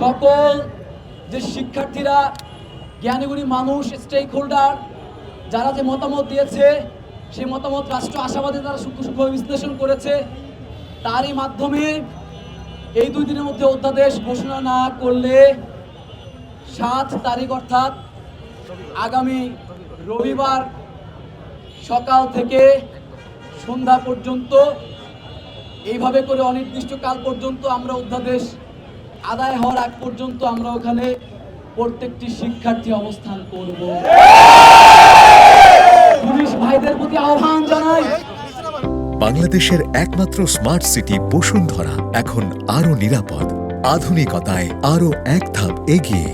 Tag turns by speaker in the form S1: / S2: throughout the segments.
S1: সকল যে শিক্ষার্থীরা, জ্ঞানীগুণী মানুষ স্টেক হোল্ডার যারা যে মতামত দিয়েছে, সেই মতামত রাষ্ট্র আশাবাদী তারা সূক্ষ্ম সূক্ষ্মভাবে বিশ্লেষণ করেছে, তারই মাধ্যমে এই দুই দিনের মধ্যে অধ্যাদেশ ঘোষণা না করলে সাত তারিখ অর্থাৎ আগামী রবিবার সকাল থেকে সন্ধ্যা পর্যন্ত, এইভাবে করে অনির্দিষ্টকাল পর্যন্ত আমরা অধ্যাদেশ আদায় হওয়ার আগ পর্যন্ত আমরা ওখানে প্রত্যেকটি শিক্ষার্থী অবস্থান করব। পুলিশ ভাইদের প্রতি আহ্বান জানাই।
S2: বাংলাদেশের একমাত্র স্মার্ট সিটি বসুন্ধরা এখন আরও নিরাপদ। আধুনিকতায় আরও এক ধাপ এগিয়ে।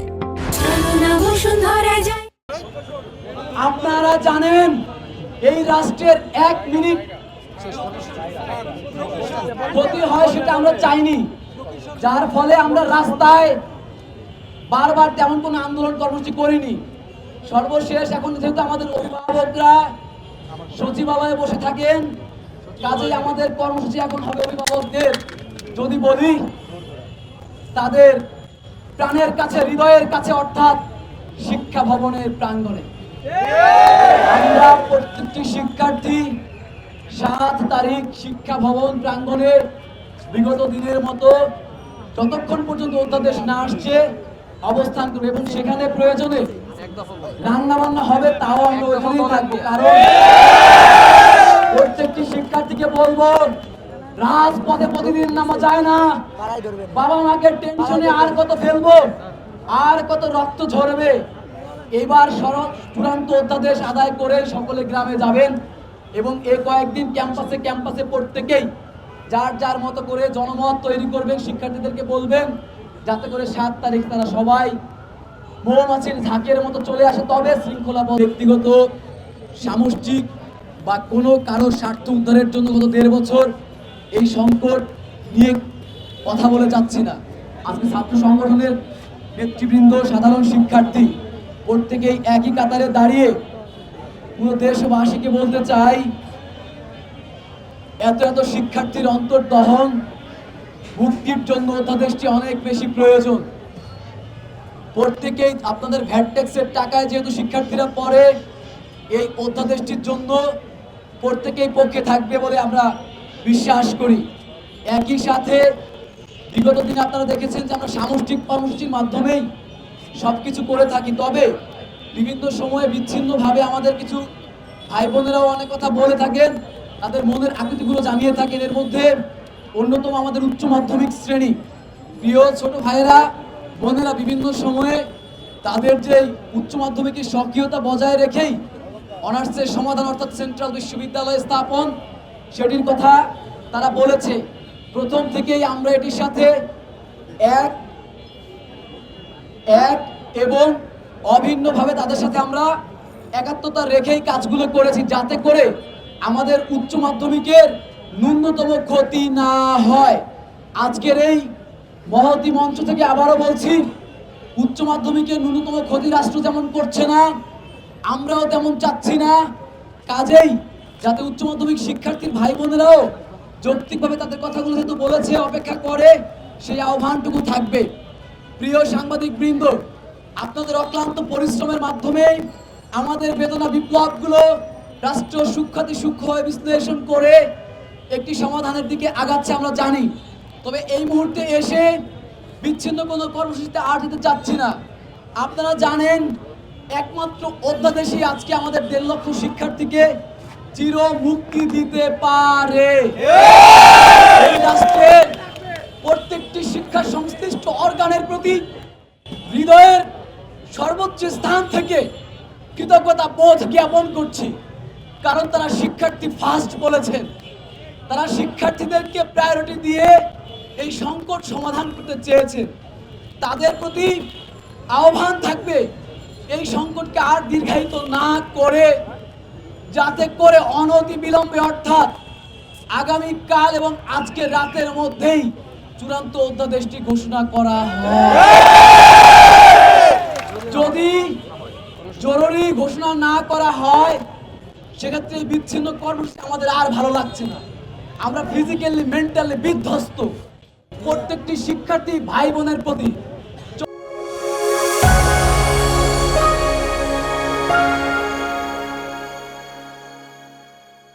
S1: আপনারা জানেন এই রাষ্ট্রের এক মিনিট ক্ষতি হয় সেটা আমরা চাইনি। যার ফলে আমরা রাস্তায় বারবার তেমন কোনো আন্দোলন কর্মসূচি করিনি। সর্বশেষ এখন যেহেতু আমাদের অভিভাবকরা সচিবালয়ে বসে থাকেন, কাজেই আমাদের কর্মসূচি এখন হবে অভিভাবকদের। যদি বলি, তাদের প্রাণের কাছে, হৃদয়ের কাছে অর্থাৎ শিক্ষা ভবনের প্রাঙ্গণে। আমরা প্রত্যেকটি শিক্ষার্থী সাত তারিখ শিক্ষা ভবন প্রাঙ্গণে বিগত দিনের মতো যতক্ষণ পর্যন্ত অধ্যাদেশ না আসছে, অবস্থান করবে এবং সেখানে প্রয়োজনে রান্না বান্না হবে, তাও আমরা থাকব। কারণ প্রত্যেকটি শিক্ষার্থীকে বলব, রাজপথে প্রতিদিন নামা যায় না। বাবা মাকে টেনশনে আর কত ফেলব, আর কত রক্ত ঝরবে। এবার সড়ক চূড়ান্ত অধ্যাদেশ আদায় করে সকলে গ্রামে যাবেন। এবং এ কয়েকদিন ক্যাম্পাসে ক্যাম্পাসে প্রত্যেকেই যার যার মতো করে জনমত তৈরি করবেন, শিক্ষার্থীদেরকে বলবেন, যাতে করে সাত তারিখ তারা সবাই মৌমাছির ঝাঁকের মতো চলে আসে। তবে শৃঙ্খলা ব্যক্তিগত, সামষ্টিক বা কোনো কারও স্বার্থ উদ্ধারের জন্য গত দেড় বছর এই সংকট নিয়ে কথা বলে যাচ্ছি না। আজকে ছাত্র সংগঠনের নেতৃবৃন্দ, সাধারণ শিক্ষার্থী প্রত্যেকেই একই কাতারে দাঁড়িয়ে পুরো দেশবাসীকে বলতে চাই এত এত শিক্ষার্থীর অন্তর্দহন, মুক্তির জন্য অধ্যাদেশটি অনেক বেশি প্রয়োজন। প্রত্যেকেই আপনাদের ভ্যাট ট্যাক্সের টাকায় যেহেতু শিক্ষার্থীরা পড়ে, এই অধ্যাদেশটির জন্য প্রত্যেকেই পক্ষে থাকবে বলে আমরা বিশ্বাস করি। একই সাথে বিগত দিনে আপনারা দেখেছেন যে আমরা সামষ্টিক কর্মসূচির মাধ্যমেই সব কিছু করে থাকি। তবে বিভিন্ন সময়ে বিচ্ছিন্নভাবে আমাদের কিছু ভাই বোনেরাও অনেক কথা বলে থাকেন। তাদের মনের আকৃতিগুলো জানিয়ে থাকেন। এর মধ্যে অন্যতম আমাদের উচ্চ মাধ্যমিক শ্রেণি। প্রিয় ছোট ভাইয়েরা, বোনেরা বিভিন্ন সময়ে তাদের যে উচ্চ মাধ্যমিকের সক্রিয়তা বজায় রেখেই অনার্সের সমাধান অর্থাৎ সেন্ট্রাল বিশ্ববিদ্যালয় স্থাপন, সেটির কথা তারা বলেছে। প্রথম থেকেই আমরা এটির সাথে এক এক এবং অভিন্নভাবে তাদের সাথে আমরা একাত্মতা রেখেই কাজগুলো করেছি, যাতে করে আমাদের উচ্চ মাধ্যমিকের ন্যূনতম ক্ষতি না হয়। আজকের এই মহতি মঞ্চ থেকে আবারও বলছি, উচ্চ মাধ্যমিকের ন্যূনতম ক্ষতি রাষ্ট্র যেমন করছে না, আমরাও তেমন চাচ্ছি না। কাজেই যাতে উচ্চ মাধ্যমিক শিক্ষার্থীর ভাই বোনেরাও যৌক্তিকভাবে তাদের কথাগুলো যেহেতু বলেছে, অপেক্ষা করে, সেই আহ্বানটুকু থাকবে। প্রিয় সাংবাদিক বৃন্দ, আপনাদের অক্লান্ত পরিশ্রমের মাধ্যমে আমাদের বেদনা বিপ্লবগুলো রাষ্ট্র সুখ্যাতি সূক্ষ্মভাবে বিশ্লেষণ করে একটি সমাধানের দিকে আগাচ্ছে, আমরা জানি। তবে এই মুহূর্তে এসে বিচ্ছিন্ন কোনো কর্মসূচিতে আর যেতে চাচ্ছি না। আপনারা জানেন, একমাত্র অধ্যাদেশই আজকে আমাদের দেড় লক্ষ শিক্ষার্থীকে চির মুক্তি দিতে পারে। রাষ্ট্রের প্রত্যেকটি শিক্ষা সংশ্লিষ্ট অর্গানের প্রতি হৃদয়ের সর্বোচ্চ স্থান থেকে কৃতজ্ঞতা বোধ জ্ঞাপন করছি। কারণ তারা শিক্ষার্থী ফার্স্ট বলেছেন। তারা শিক্ষার্থীদেরকে প্রায়োরিটি দিয়ে এই সংকট সমাধান করতে চেয়েছেন। তাদের প্রতি আহ্বান থাকবে, এই সংকটকে আর দীর্ঘায়িত না করে, যাতে করে অনতি বিলম্বে অর্থাৎ আগামীকাল এবং আজকে রাতের মধ্যেই চূড়ান্ত অধ্যাদেশটি ঘোষণা করা হয়। যদি জরুরি ঘোষণা না করা হয় সেক্ষেত্রে এই বিচ্ছিন্ন কর্মসূচি আমাদের আর ভালো লাগছে না। আমরা ফিজিক্যালি মেন্টালি বিধ্বস্ত। প্রত্যেকটি শিক্ষার্থী ভাই বোনের প্রতি